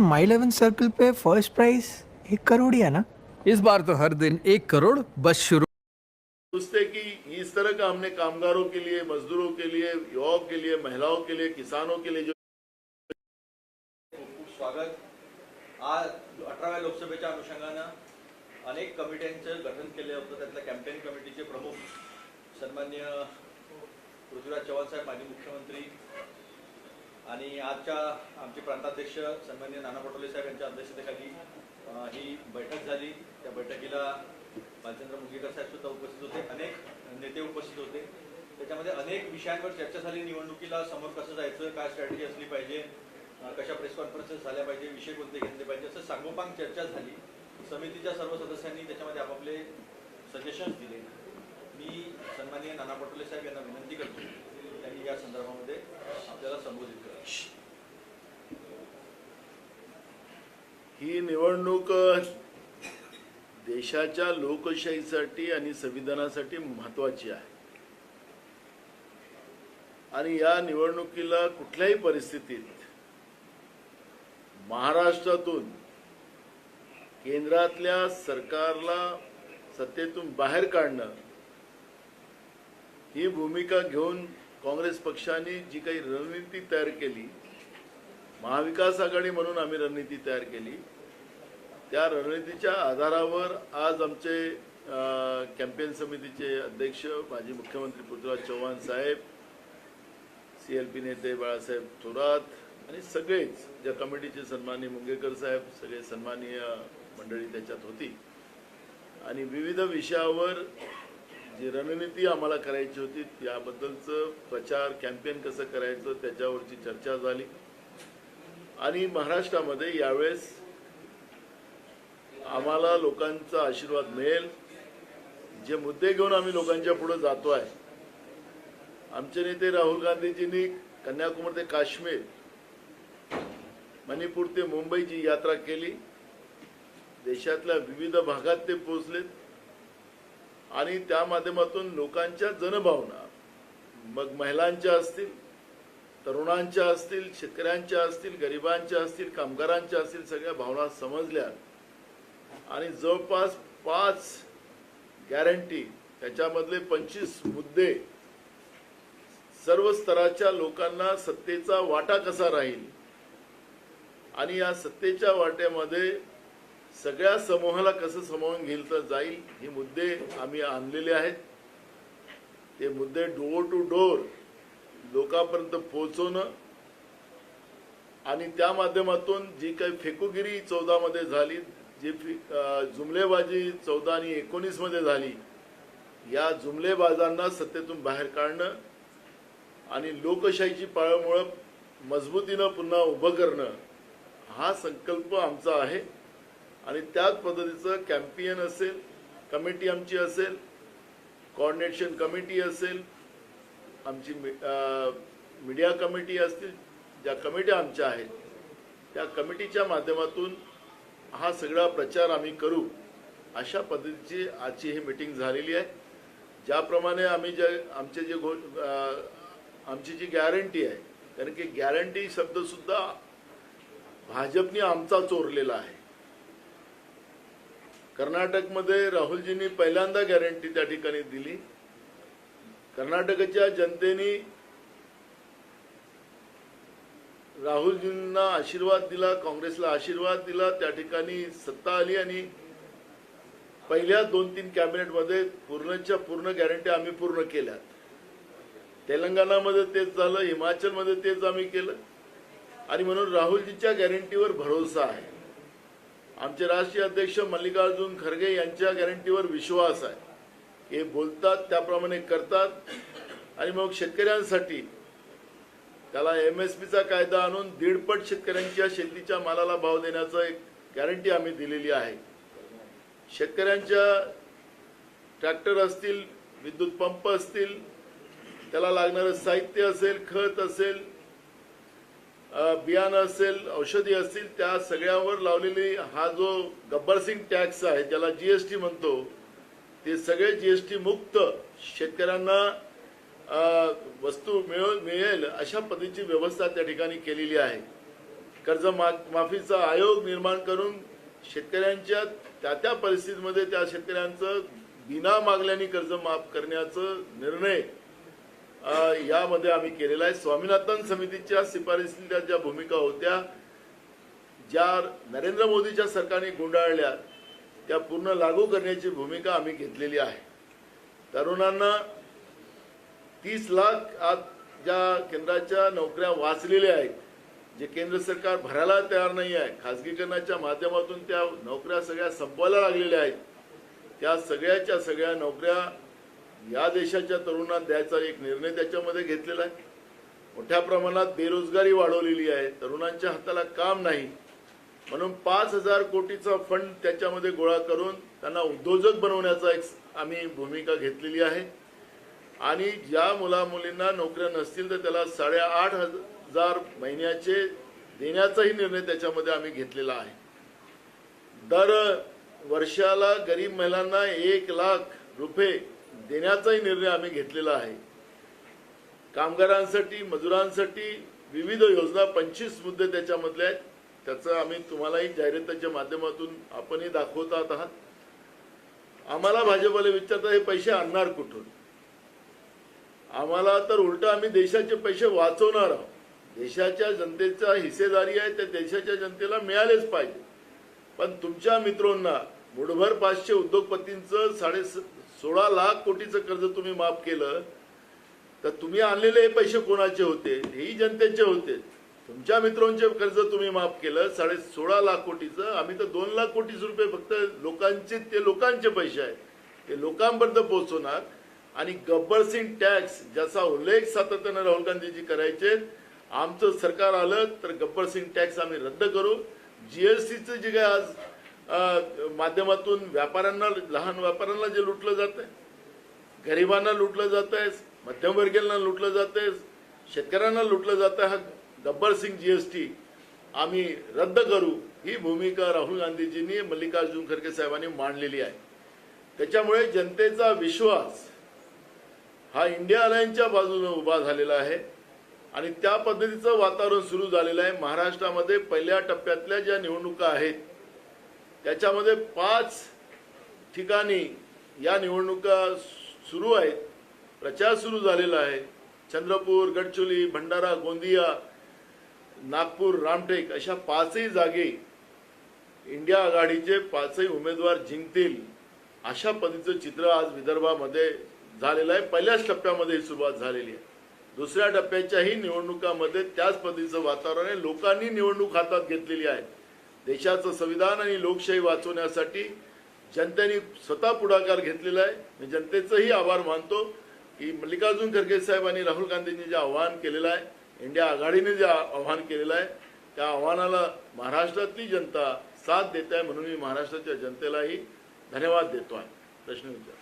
माई eleven circle पे first price एक करोड़ ही है ना? इस बार तो हर दिन एक करोड़ बस शुरू। सोचते कि इस तरह का हमने कामगारों के लिए मजदूरों के लिए युवाओं के लिए महिलाओं के लिए किसानों के लिए जो खूप स्वागत। आज अठराव्या लोकसभेच्या अनुषंगानं अनेक कमिट्यांचं गठन केलं होतं. त्यातल्या कॅम्पेन कमिटीचे प्रमुख सन्मान्य पृथ्वीराज चव्हाण साहेब माजी मुख्यमंत्री आणि आजच्या आमचे प्रांताध्यक्ष सन्मान्य नाना पटोले साहेब यांच्या अध्यक्षतेखाली ही बैठक झाली. त्या बैठकीला भालचंद्र मुगीकर साहेब सुद्धा उपस्थित होते. अनेक नेते उपस्थित होते. त्याच्यामध्ये अनेक विषयांवर चर्चा झाली. निवडणुकीला समोर कसं जायचं काय स्ट्रॅटेजी असली पाहिजे कशा प्रेस कॉन्फरन्सेस झाल्या पाहिजे विषय कोणते घेतले पाहिजे असं सांगोपांग चर्चा झाली. समितीच्या सर्व सदस्यांनी त्याच्यामध्ये आपापले सजेशन्स दिले. मी सन्माननीय नाना पटोले साहेब यांना विनंती करतो की त्यांनी या संदर्भामध्ये आपल्याला संबोधित करावं ही निवडणूक देशाच्या लोकशाहीसाठी आणि संविधानासाठी महत्वाची आहे. आणि या निवडणुकीला कुठल्याही परिस्थितीत महाराष्ट्रातून केंद्रातल्या सरकारला सत्तेतून बाहेर काढणं ही भूमिका घेऊन काँग्रेस पक्षाने जी काही रणनीती तयार केली महाविकास आघाडी म्हणून आम्ही रणनीती तयार केली. त्या रणनीतीच्या आधारावर आज आमचे कॅम्पेन समितीचे अध्यक्ष माजी मुख्यमंत्री Prithviraj Chavan Saheb C L P नेते बाळासाहेब थोरात आणि सगळेच ज्या कमिटीचे सन्माननीय मुंगेकर साहेब सगळे सन्माननीय मंडळी त्याच्यात होती. आणि विविध विषयावर जी रणनीती आम्हाला करायची होती त्याबद्दलचं प्रचार कॅम्पेन कसं करायचं त्याच्यावरची चर्चा झाली. आणि महाराष्ट्रामध्ये यावेळेस आम्हाला लोकांचा आशीर्वाद मिळेल. जे मुद्दे घेऊन आम्ही लोकांच्या पुढे जातो आहे. आमचे नेते राहुल गांधीजींनी कन्याकुमारी ते काश्मीर मणिपूर ते मुंबईची यात्रा केली. देशातल्या विविध भागात ते पोहोचलेत. आणि त्या माध्यमातून लोकांच्या जनभावना मग महिलांच्या असतील तरुणांच्या असतील शेतकऱ्यांच्या असतील गरिबांच्या असतील कामगारांच्या असतील सगळ्या भावना समजल्या. आणि जवळपास पाच गॅरंटी त्याच्यामधले पंचवीस मुद्दे सर्व स्तराच्या लोकांना सत्तेचा वाटा कसा राहील? आणि या सत्तेच्या वाट्यामध्ये सगळ्या समूहाला कसं समावून घेतलं जाईल हे मुद्दे आम्ही आणलेले आहेत. ते मुद्दे डोअर टू डोअर लोकांपर्यंत पोहोचवणं आणि त्या माध्यमातून जी काही फेकुगिरी चौदामध्ये झाली जी जुमलेबाजी चौदा आणि एकोणीसमध्ये झाली या जुमलेबाजांना सत्तेतून बाहेर काढणं आणि लोकशाहीची पाळमुळं मजबूतीनं पुन्हा उभं करणं हा संकल्प आमचा आहे. आणि त्याच पद्धतीचं कॅम्पियन असेल कमिटी आमची असेल कॉर्डिनेशन कमिटी असेल आमची मी- मीडिया कमिटी असतील ज्या कमिट्या आमच्या आहेत त्या कमिटीच्या माध्यमातून हा सगळा प्रचार आम्ही करू अशा पद्धतीची आजची ही मीटिंग झालेली आहे. ज्याप्रमाणे आम्ही जे आमचे जे गो आमची जी गॅरंटी आहे कारण की गॅरंटी शब्दसुद्धा भाजपने आमचा चोरलेला आहे. कर्नाटकमध्ये राहुलजींनी पहिल्यांदा गॅरंटी त्या ठिकाणी दिली. कर्नाटकच्या जनतेने राहुलजींना आशीर्वाद दिला काँग्रेसला आशीर्वाद दिला त्या ठिकाणी सत्ता आली आणि पहिल्या दोन तीन कॅबिनेटमध्ये पूर्णच्या पूर्ण गॅरंटी आम्ही पूर्ण केल्यात. तेलंगणामध्ये तेच झालं हिमाचलमध्ये तेच आम्ही केलं. आणि म्हणून राहुलजीच्या गॅरंटीवर भरोसा आहे. आमचे राष्ट्रीय अध्यक्ष मल्लिकार्जुन खरगे यांच्या गॅरंटीवर विश्वास आहे. हे बोलतात त्याप्रमाणे करतात. आणि मग शेतकऱ्यांसाठी त्याला एम एस पीचा कायदा आणून दीडपट शेतकऱ्यांच्या शेतीच्या मालाला भाव देण्याचं एक गॅरंटी आम्ही दिलेली आहे. शेतकऱ्यांच्या ट्रॅक्टर असतील विद्युत पंप असतील त्याला लागणारं साहित्य असेल खत असेल बियाणं असेल औषधी असतील त्या सगळ्यावर लावलेली हा जो गब्बर सिंग टॅक्स आहे ज्याला जीएसटी म्हणतो ते सगळे जीएसटी मुक्त शेतकऱ्यांना वस्तू मिळ मिळेल अशा पद्धतीची व्यवस्था त्या ठिकाणी केलेली आहे. कर्ज मा- माफीचा आयोग निर्माण करून शेतकऱ्यांच्या त्या त्या परिस्थितीमध्ये त्या शेतकऱ्यांचं बिना मागल्याने कर्ज माफ करण्याचं निर्णय यामध्ये आम्ही केलेला आहे. स्वामीनाथन समितीच्या शिफारसीच्या ज्या भूमिका होत्या ज्या नरेंद्र मोदीच्या सरकारने गुंडाळल्या त्या पूर्ण लागू करण्याची भूमिका आम्ही घेतलेली आहे. तरुणांना तीस लाख आज ज्या केंद्राच्या नोकऱ्या वाचलेल्या आहेत जे केंद्र सरकार भरायला तयार नाही आहे खाजगीकरणाच्या माध्यमातून त्या नोकऱ्या सगळ्या संपवायला लागलेल्या आहेत त्या सगळ्याच्या सगळ्या नोकऱ्या या देशाच्या तरुणांना द्यायचा एक निर्णय त्याच्यामध्ये घेतलेला आहे. मोठ्या प्रमाणात बेरोजगारी वाढवलेली आहे तरुणांच्या हाताला काम नाही म्हणून पाच हजार कोटीचा फंड त्याच्यामध्ये गोळा करून त्यांना उद्योजक बनवण्याचा एक आम्ही भूमिका घेतलेली आहे. आणि ज्या मुला मुलींना नोकऱ्या नसतील तर त्याला साडेआठ हजार महिन्याचे देण्याचाही निर्णय त्याच्यामध्ये आम्ही घेतलेला आहे. दर वर्षाला गरीब महिलांना एक लाख रुपये देण्याचाही निर्णय आम्ही घेतलेला आहे. कामगारांसाठी मजुरांसाठी विविध योजना पंचवीस मुद्दे त्याच्यामधले आहेत. त्याचं आम्ही तुम्हालाही जाहिरातीच्या माध्यमातून आपणही दाखवतात आहात. आम्हाला भाजपाला विचारतात हे पैसे आणणार कुठून? आम्हाला तर उलट आम्ही देशाचे पैसे वाचवणार आहोत. देशाच्या जनतेचा हिस्सेदारी आहे त्या देशाच्या जनतेला मिळालेच पाहिजे. पण तुमच्या मित्रांना मुठभर पाचशे उद्योगपतींचं साडे सोळा लाख कोटीचं कर्ज तुम्ही माफ केलं तर तुम्ही आणलेले हे पैसे कोणाचे होते? हेही जनतेचे होते. तुमच्या मित्रांचे कर्ज तुम्ही माफ केलं साडे सोळा लाख कोटीचं. आम्ही तर दोन लाख कोटी रुपये फक्त लोकांचे ते लोकांचे पैसे आहेत. ते लोकांपर्यंत पोहोचवणार. आणि गब्बर सिंग टॅक्स ज्याचा उल्लेख सातत्यानं राहुल गांधीजी करायचे आमचं सरकार आलं तर गब्बर सिंग टॅक्स आम्ही रद्द करू. जीएसटीचं जे काय आज माध्यमातून व्यापाऱ्यांना लहान व्यापाऱ्यांना जे लुटलं जात आहे गरिबांना लुटलं जात आहे मध्यमवर्गीयांना लुटलं जात आहे शेतकऱ्यांना लुटलं जात आहे हा गब्बर सिंग जीएसटी आम्ही रद्द करू. ही भूमिका राहुल गांधीजींनी मल्लिकार्जुन खरगे साहेबांनी मांडलेली आहे. त्याच्यामुळे जनतेचा विश्वास हा इंडिया अलायन्सच्या बाजूने उभा झालेला आहे. आणि त्या पद्धतीचं वातावरण सुरू झालेलं आहे. महाराष्ट्रामध्ये पहिल्या टप्प्यातल्या ज्या निवडणुका आहेत त्याच्यामध्ये पाच ठिकाणी या निवडणुका सुरू आहेत. प्रचार सुरू झालेला आहे. चंद्रपूर गडचोली भंडारा गोंदिया नागपूर रामटेक अशा पाचही जागे इंडिया आघाडीचे पाचही उमेदवार जिंकतील अशा पद्धतीचं चित्र आज विदर्भामध्ये झालेलं आहे. पहिल्याच टप्प्यामध्ये ही सुरुवात झालेली आहे. दुसऱ्या टप्प्याच्याही निवडणुकामध्ये त्याच पद्धतीचं वातावरण आहे. लोकांनी निवडणूक हातात घेतलेली आहे. देशाचं संविधान आणि लोकशाही वाचवण्यासाठी जनतेने स्वतः पुढाकार घेतलेला आहे. मी जनतेचंही आभार मानतो की मल्लिकार्जुन खरगे साहेब आणि राहुल गांधींनी जे आव्हान केलेलं आहे इंडिया आघाडीने जे आव्हान केलेलं आहे त्या आव्हानाला महाराष्ट्रातली जनता साथ देत आहे म्हणून मी महाराष्ट्राच्या जनतेलाही धन्यवाद देतो आहे. प्रश्न विचार.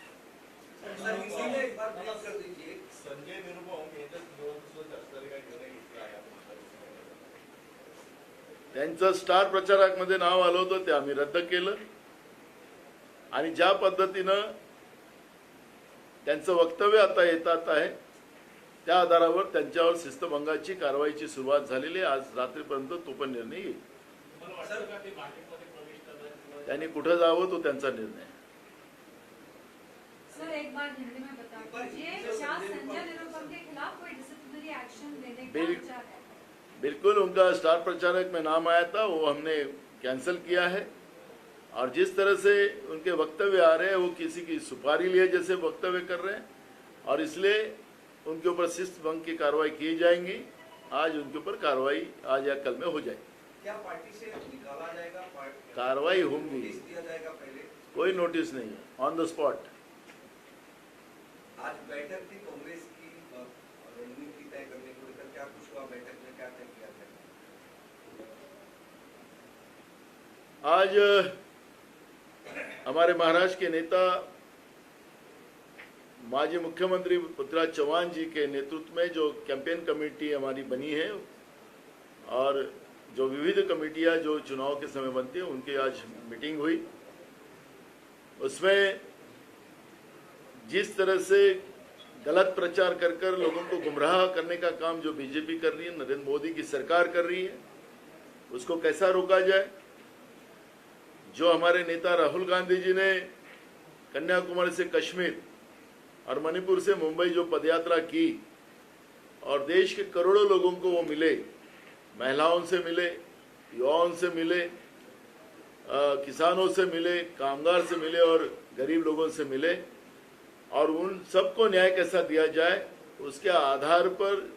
त्यांचं स्टार प्रचारकमध्ये नाव आलं होतं ते आम्ही रद्द केलं. आणि ज्या पद्धतीनं त्यांचं वक्तव्य आता येतात आहे त्या आधारावर त्यांच्यावर शिस्तभंगाची कारवाईची सुरुवात झालेली आहे. आज रात्रीपर्यंत तो पण निर्णय येईल. त्यांनी कुठं जावं तो त्यांचा निर्णय. आहे. सर एक बार हिंदी में बता दीजिए क्या संजय निरुपम के खिलाफ कोई डिसिप्लिनरी एक्शन लेने का बिल- विचार है? बिल्कुल उनका स्टार प्रचारक में नाम आया था वो हमने कैंसिल किया है। और जिस तरह से उनके वक्तव्य आ रहे हैं वो किसी की सुपारी लिए जैसे वक्तव्य कर रहे हैं। और इसलिए उनके ऊपर शिस्त भंग की कार्रवाई की जाएँगी। आज उनके ऊपर कार्रवाई आज या कल में हो जाएगी। क्या पार्टी से निकाला जाएगा? कार्रवाई होगी। दिया जाएगा पहले? कोई नोटिस नहीं ऑन द स्पॉट आज बैठक थी कांग्रेस की रणनीति तय करने को लेकर क्या कुछ हुआ? बैठक में क्या तय किया आज हमारे महाराष्ट्र के नेता माजी मुख्यमंत्री पृथ्वीराज चौहान जी के नेतृत्व में जो कैंपेन कमेटी हमारी बनी है और जो विविध कमेटियाँ जो चुनाव के समय बनती है, उनकी आज मीटिंग हुई। उसमें जिस तरह से गलत प्रचार कर कर लोगों को गुमराह करने का काम जो बीजेपी कर रही है, नरेंद्र मोदी की सरकार कर रही है, उसको कैसा रोका जाए? जो हमारे नेता राहुल गांधी जी ने कन्याकुमारी से कश्मीर और मणिपुर से मुंबई जो पदयात्रा की और देश के करोड़ों लोगों को वो मिले महिलाओं से मिले युवाओं से मिले अ, किसानों से मिले कामगार से मिले और गरीब लोगों से मिले और उन सबको न्याय कैसा दिया जाए उसके आधार पर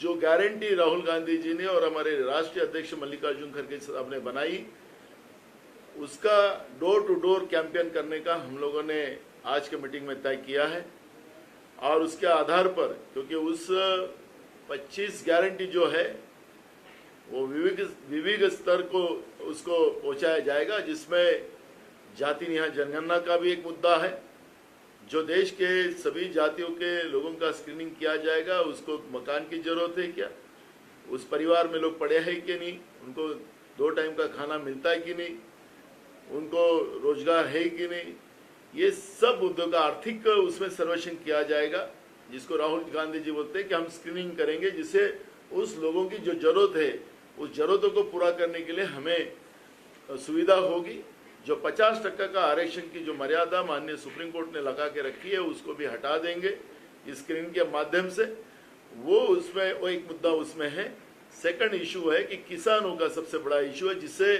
जो गारंटी राहुल गांधी जी ने और हमारे राष्ट्रीय अध्यक्ष मल्लिकार्जुन खड़गे साहब ने बनाई उसका डोर टू डोर कैंपेन करने का हम लोगों ने आज के मीटिंग में तय किया है और उसके आधार पर, क्योंकि उस 25 गारंटी जो है, वो विविध विविध स्तर को, उसको पहुँचाया जाएगा, जिसमें जाति निहा जनगणना का भी एक मुद्दा है, जो देश के सभी जातियों के लोगों का स्क्रीनिंग किया जाएगा, उसको मकान की ज़रूरत है क्या? उस परिवार में लोग पड़े हैं कि नहीं? उनको दो टाइम का खाना मिलता है कि नहीं? उनको रोज़गार है कि नहीं? ये सब मुद्दों का आर्थिक उसमें सर्वेक्षण किया जाएगा, जिसको राहुल गांधी जी बोलते हैं कि हम स्क्रीनिंग करेंगे जिससे उस लोगों की जो ज़रूरत है, उस जरूरतों को पूरा करने के लिए हमें सुविधा होगी। जो 50 टक्का का आरक्षण की जो मर्यादा माननीय सुप्रीम कोर्ट ने लगा के रखी है, उसको भी हटा देंगे स्क्रीन के माध्यम से। वो उसमें, वो एक मुद्दा उसमें है। सेकंड इशू है कि किसानों का सबसे बड़ा इशू है, जिससे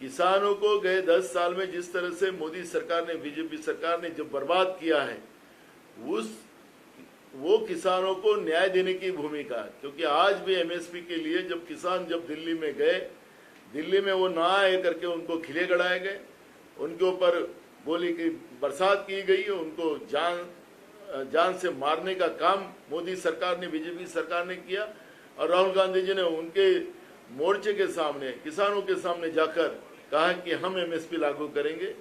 किसानों को गए दस साल में जिस तरह से मोदी सरकार ने, बीजेपी सरकार ने जो बर्बाद किया है, उस, वो किसानों को न्याय देने की भूमिका क्योंकि आज भी एमएसपी के लिए जब किसान जब दिल्ली में गए, दिल्ली में वो ना आए करके उनको खिले गड़ाए गए। उनके ऊपर गोली की बरसात की गई, उनको जान जान से मारने का काम मोदी सरकार ने, बीजेपी सरकार ने किया। और राहुल गांधी जी ने उनके मोर्चे के सामने, किसानों के सामने जाकर कहा कि हम एमएसपी लागू करेंगे,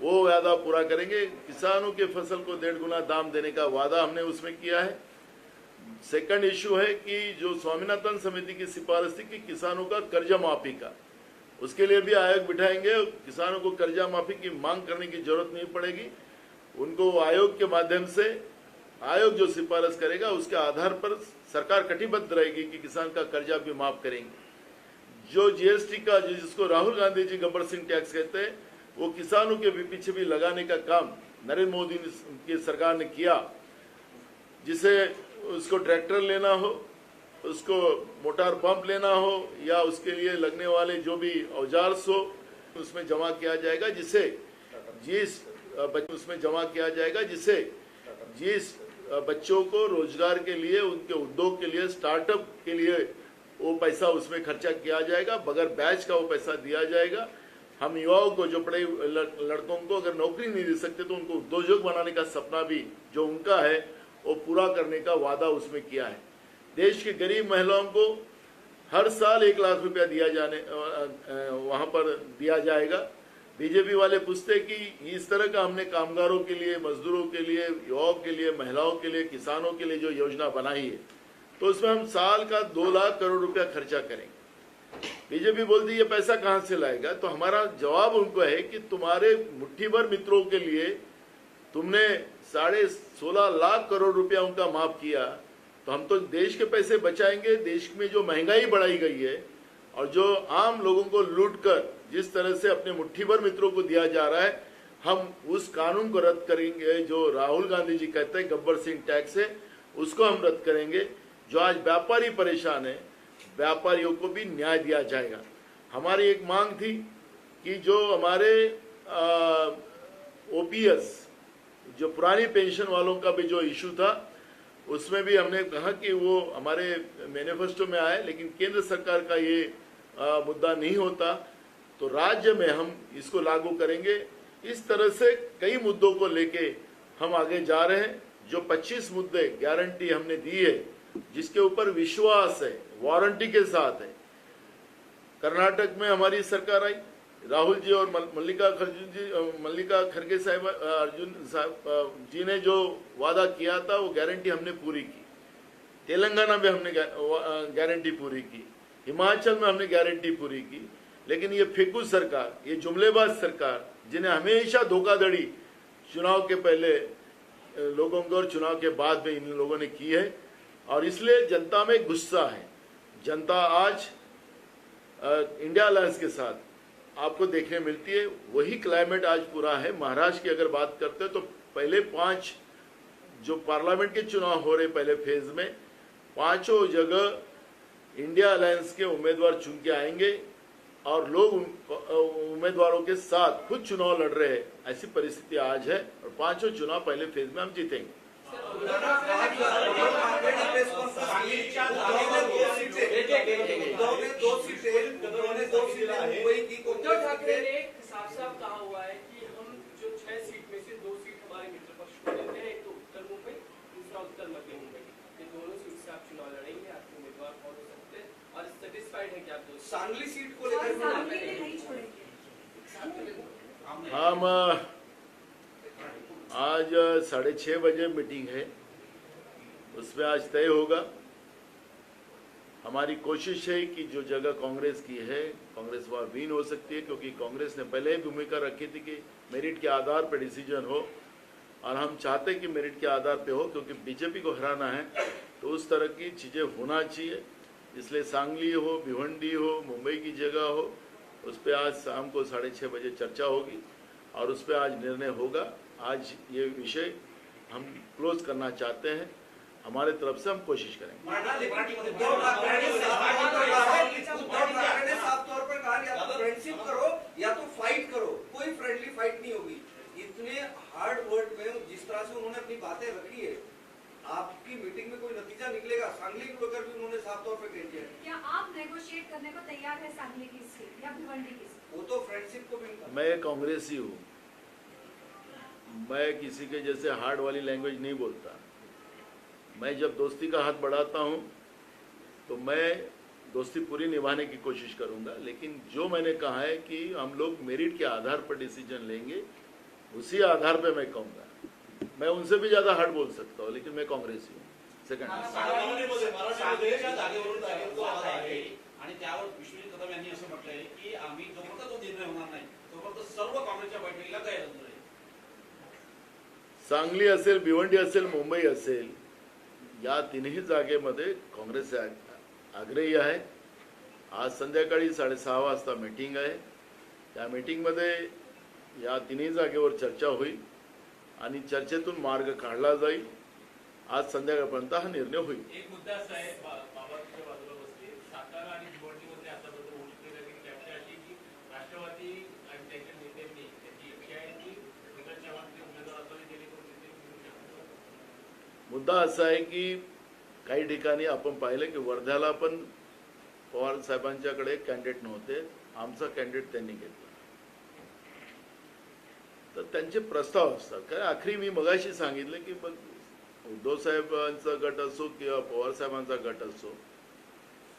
वो वादा पूरा करेंगे। किसानों के फ़सल को डेढ़ गुना दाम देने का वादा हमने उसमें किया है। सेकंड इशू है कि जो स्वामीनाथन समिति की सिफारिश थी कि किसानों का कर्जा माफ़ी का, उसके लिए भी आयोग बिठाएँगे। किसानों को कर्जा माफ़ी की मांग करने की ज़रूरत नहीं पड़ेगी। उनको आयोग के माध्यम से आयोग जो सिफारिश करेगा, उसके आधार पर सरकार कटिबद्ध रहेगी कि किसान का कर्जा भी माफ़ करेंगे। जो जीएसटी का जिसको राहुल गांधी जी गब्बर सिंह टैक्स कहते हैं, वो किसानों के भी पीछे भी लगाने का काम नरेंद्र मोदी की सरकार ने किया। जिसे उसको ट्रैक्टर लेना हो, उसको मोटार पंप लेना हो, या उसके लिए लगने वाले जो भी औज़ार हो, उसमें जमा किया जाएगा, जिसे जिस उसमें जमा किया जाएगा, जिसे जिस बच्चों को रोज़गार के लिए, उनके उद्योग के लिए, स्टार्टअप के लिए वो पैसा उसमें खर्चा किया जाएगा, बगैर बैच का वो पैसा दिया जाएगा। हम युवाओं को, जो पढ़े लड़कों को अगर नौकरी नहीं दे सकते तो उनको उद्योजक बनाने का सपना भी जो उनका है, वो पूरा करने का वादा उसमें किया है। देश की गरीब महिलाओं को हर साल एक लाख रुपया दिया जाने वहाँ पर दिया जाएगा। बीजेपी वाले पूछते कि इस तरह का हमने कामगारों के लिए, मजदूरों के लिए, युवाओं के लिए, महिलाओं के लिए, किसानों के लिए जो योजना बनाई है तो उसमें हम साल का दो लाख करोड़ रुपया खर्चा करेंगे। बीजेपी बोलती ये पैसा कहाँ से लाएगा? तो हमारा जवाब उनको है कि तुम्हारे मुट्ठी भर मित्रों के लिए तुमने साढ़े सोलह लाख करोड़ रुपया उनका माफ़ किया तो हम तो देश के पैसे बचाएँगे, देश में जो महँगाई बढ़ाई गई है और जो आम लोगों को लूट कर जिस तरह से अपने मुट्ठी भर मित्रों को दिया जा रहा है, हम उस कानून को रद्द करेंगे, जो राहुल गांधी जी कहते हैं, गब्बर सिंह टैक्स है, उसको हम रद्द करेंगे। जो आज व्यापारी परेशान है व्यापारियों को भी न्याय दिया जाएगा। हमारी एक मांग थी कि जो हमारे ओपीएस जो पुरानी पेंशन वालों का भी जो इशू था उसमें भी हमने कहा कि वो हमारे मैनिफेस्टो में आए लेकिन केंद्र सरकार का ये आ, मुद्दा नहीं होता। तो राज्य में हम इसको लागू करेंगे। इस तरह से कई मुद्दों को लेके हम आगे जा रहे हैं। जो 25 मुद्दे गारंटी हमने दी है जिसके ऊपर विश्वास है, वारंटी के साथ है। कर्नाटक में हमारी सरकार आई, राहुल जी और मल्लिका खर्जुन जी मल्लिका खड़गे साहब अर्जुन साहब जी ने जो वादा किया था, वो गारंटी हमने पूरी की। तेलंगाना में हमने गारंटी पूरी की। हिमाचल में हमने गारंटी पूरी की। लेकिन ये फेकू सरकार, ये जुमलेबाज सरकार, जिन्हें हमेशा धोखाधड़ी चुनाव के पहले लोगों को और चुनाव के बाद में इन लोगों ने की है और इसलिए जनता में गुस्सा है। जनता आज इंडिया अलायंस के साथ आपको देखने मिलती है। वही क्लाइमेट आज पूरा है। महाराष्ट्र की अगर बात करते हैं तो पहले पाँच जो पार्लियामेंट के चुनाव हो रहे पहले फ़ेज़ में, पाँचों जगह इंडिया अलायंस के उम्मीदवार चुन के आएँगे और लोग उम्मीदवारों के साथ खुद चुनाव लड़ रहे हैं। ऐसी परिस्थिति आज है और पाँचों चुनाव पहले फ़ेज़ में हम जीतेंगे। उद्धव दो सीटें मुंबई की उद्धव ठाकरे के ने साफ़ साफ़ कहा हुआ है कि हम जो छह सीट में से दो सीट हमारे मित्र पक्ष को देते हैं एक तो उत्तर मुंबई दूसरा उत्तर मध्य मुंबई ये दोनों सीट से आप चुनाव लड़ेंगे आपके उम्मीदवार कौन हो सकते हैं और सेटिस्फाइड है कि आप दो सांगली सीट को और लेकर भी सांगली में नहीं छोड़ेंगे हम अ, आज अ, साढ़े छः बजे मीटिंग है, उसमें आज तय होगा। हमारी कोशिश है कि जो जगह कांग्रेस की है, कांग्रेस वहाँ विन हो सकती है, क्योंकि कांग्रेस ने पहले ही भूमिका रखी थी कि मेरिट के आधार पर डिसीज़न हो, और हम चाहते हैं कि मेरिट के आधार पे हो, क्योंकि बीजेपी को हराना है तो उस तरह की चीज़ें होना चाहिए। इसलिए सांगली हो, भिवंडी हो, मुंबई की जगह हो, उस पर आज शाम को साढ़े छः बजे चर्चा होगी, और उस पर आज निर्णय होगा। आज ये विषय हम क्लोज करना चाहते हैं हमारे तरफ़ से हम कोशिश करेंगे माना लेकिन उद्धव ठाकरे ने साफ़ तौर पर कहा है कि उद्धव ठाकरे ने साफ़ तौर पर कहा या तो फ्रेंडशिप करो या तो फाइट करो कोई फ्रेंडली फाइट नहीं होगी इतने हार्ड वर्ड में जिस तरह से उन्होंने अपनी बातें रखी है आपकी मीटिंग में कोई नतीजा निकलेगा सांगली को लेकर भी उन्होंने साफ़ तौर पर कह दिया क्या आप नेगोशिएट करने को तैयार है सांगली की सीट या भिवंडी की सीट वो तो फ्रेंडशिप को भी मैं कांग्रेसी हूँ मैं किसी के जैसे हार्ड वाली लैंग्वेज नहीं बोलता। मैं जब दोस्ती का हाथ बढ़ाता हूँ तो मैं दोस्ती पूरी निभाने की कोशिश करूँगा, लेकिन जो मैंने कहा है कि हम लोग मेरिट के आधार पर डिसीज़न लेंगे, उसी आधार पर मैं कहूँगा। मैं उनसे भी ज़्यादा हार्ड बोल सकता हूँ, लेकिन मैं कांग्रेसी हूँ। सेकंड तो सर्व सांगली असेल भिवंडी असेल मुंबई असेल या तिन्ही जागेमध्ये काँग्रेस आग- आग्रही आहे. आज संध्याकाळी साडेसहा वाजता मीटिंग आहे. त्या मीटिंगमध्ये या तिन्ही जागेवर चर्चा होईल आणि चर्चेतून मार्ग काढला जाईल. आज संध्याकाळपर्यंत हा निर्णय होईल एक मुद्दा असा आहे बा- बाबा तुझ्या बाजूला बसले सातारा आणि भिवंडीमध्ये आतापर्यंत घोषित केलेली चर्चा अशी की राष्ट्रवादी आणि त्यांच्या नेत्यांनी त्यांची इच्छा आहे की निकट चव्हाणचे उमेदवार असावे जेणेकरून तिथे निवडू शकतात मुद्दा असा आहे की काही ठिकाणी आपण पाहिलं की वर्ध्याला पण पवार साहेबांच्याकडे कॅन्डिडेट नव्हते. आमचा कॅन्डिडेट त्यांनी घेतला. तर त्यांचे प्रस्ताव असतात. कारण आखरी मी मगाशी सांगितलं की मग उद्धव साहेबांचा गट असो किंवा पवार साहेबांचा गट असो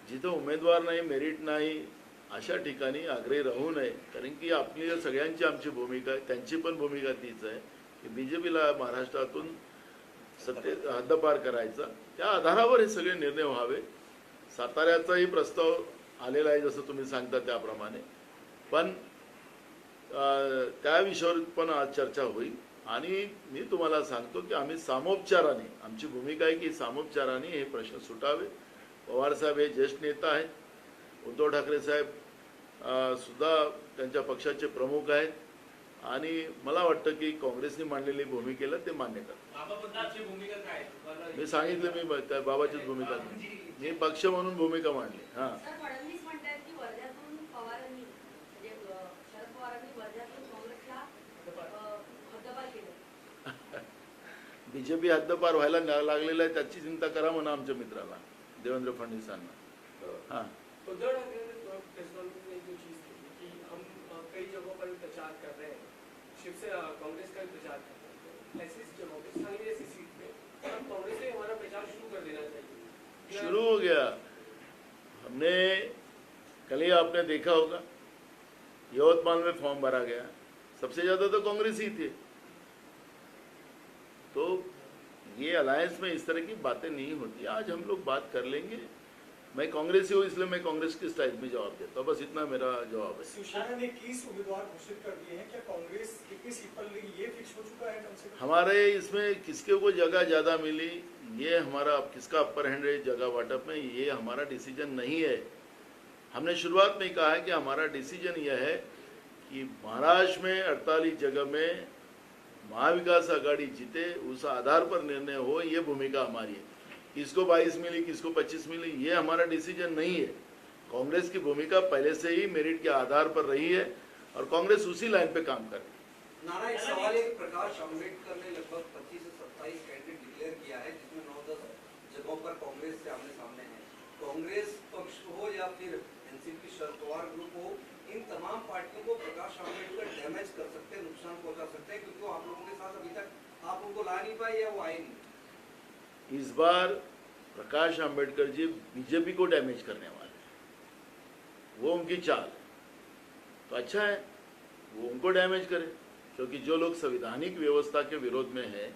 जिथं उमेदवार नाही मेरिट नाही अशा ठिकाणी आग्रही राहू नये. कारण की आपली सगळ्यांची आमची भूमिका आहे त्यांची पण भूमिका तीच आहे की बी जे पीला महाराष्ट्रातून सत्ते हद्दपार करायचा. त्या आधारावर हे सगळे निर्णय व्हावे. साताऱ्याचाही प्रस्ताव आलेला आहे जसं तुम्ही सांगता त्याप्रमाणे. पण त्याविषयावर त्या विषयावर पण आज चर्चा होईल. आणि मी तुम्हाला सांगतो की आम्ही सामोपचाराने आमची भूमिका आहे की सामोपचाराने हे प्रश्न सुटावे. पवारसाहेब हे ज्येष्ठ नेता आहेत. उद्धव ठाकरे साहेब सुद्धा त्यांच्या पक्षाचे प्रमुख आहेत. आणि मला वाटतं की काँग्रेसने मांडलेली भूमिकेला ते मान्य करतात. मी सांगितलं मी त्या बाबाचीच भूमिका. मी पक्ष म्हणून भूमिका मांडली. हाँ. बीजेपी हद्दपार व्हायला लागलेला आहे त्याची चिंता करा म्हणा आमच्या मित्राला देवेंद्र फडणवीसांना. हाँ. उद्धव ठाकरे ने प्रेस कॉन्फ्रेंस में जो चीज़ की कि हम कई जगहों पर प्रचार कर रहे शिवसेना कांग्रेस का प्रचार कर रहे हैं ऐसी जगहों पे सांगली ऐसी सीट पे हम कांग्रेस ने हमारा प्रचार शुरू कर देना चाहिए शुरू हो गया। हमने, कल ही आपने देखा होगा, यवतमाल में फॉर्म भरा गया। सबसे ज़्यादा तो कांग्रेस ही थे। तो ये अलायंस में इस तरह की बातें नहीं होती। आज हम लोग बात कर लेंगे। मैं कांग्रेसी हूँ इसलिए मैं कांग्रेस की स्टाइल में जवाब देता हूँ। बस इतना मेरा जवाब है। शिवसेना ने उम्मीदवार घोषित कर दिए हैं। क्या कांग्रेस कितनी सीट पर लेगी ये फिक्स हो चुका है कम से कम। हमारे इसमें किसके को जगह ज़्यादा मिली? ये हमारा किसका अपर हैंड है जगह वाटप में? ये हमारा डिसीज़न नहीं है। हमने शुरुआत में कहा है कि हमारा डिसीज़न यह है कि महाराष्ट्र में 48 जगह में महाविकास आघाड़ी जीते उस आधार पर निर्णय हो ये भूमिका हमारी है। किसको 22 मिली, किसको 25 मिली, ये हमारा डिसीज़न नहीं है। कांग्रेस की भूमिका पहले से ही मेरिट के आधार पर रही है और कांग्रेस उसी लाइन पे काम कर रही है। प्रकाश अंबेडकर ने लगभग 25 से 27 कैंडिडेट डिक्लेयर किया है, जिसमें 9-10 जगहों पर कांग्रेस से आमने सामने है। कांग्रेस पक्ष हो या फिर एनसीपी ग्रुप हो, इन तमाम पार्टियों को प्रकाश अंबेडकर डैमेज कर सकते हैं, नुकसान पहुँचा सकते हैं, क्योंकि आप लोगों के साथ अभी तक आप उनको ला नहीं पाए या वो आए नहीं। इस बार प्रकाश अंबेडकर जी बीजेपी को डैमेज करने वाले हैं। वो उनकी चाल है। तो अच्छा है, वो उनको डैमेज करे, क्योंकि जो लोग संविधानिक व्यवस्था के विरोध में है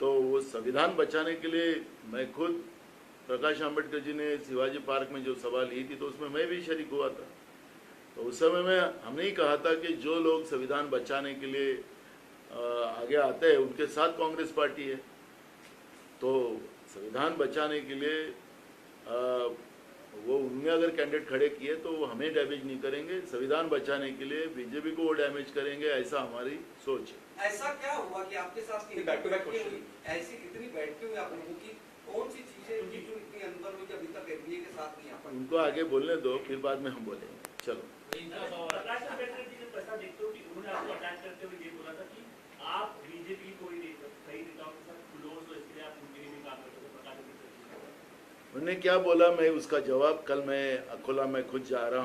तो वो संविधान बचाने के लिए मैं खुद प्रकाश अंबेडकर जी ने शिवाजी पार्क में जो सभा ली थी तो उसमें मैं भी शरीक हुआ था। तो उस समय में हमने ही कहा था कि जो लोग संविधान बचाने के लिए आगे आते हैं, उनके साथ कांग्रेस पार्टी है। तो संविधान बचाने के लिए अ, वो उनने अगर कैंडिडेट खड़े किए तो वो हमें डैमेज नहीं करेंगे। संविधान बचाने के लिए बीजेपी को वो डैमेज करेंगे ऐसा हमारी सोच है। ऐसा क्या हुआ कि आपके साथ ऐसी कितनी बैठकें हुई आप लोगों की? कौन सी चीज़ें जो इतनी अनबन हुई कि अभी तक एनडीए के साथ नहीं आ पाई? उनको आगे बोलने दो फिर बाद में हम बोलेंगे। चलो। इनका प्रकाश अंबेडकर जी ने ऐसा देखते हो कि उन्होंने आपको अटैक करते हुए ये बोला था कि आप बीजेपी को ही नहीं सही नेताओं के साथ क्लोज हो इसलिए आप उनके लिए भी काम करते हो प्रकाश अंबेडकर जी उन्होंने क्या बोला मैं उसका जवाब कल मैं अकोला में खुद जा रहा हूँ।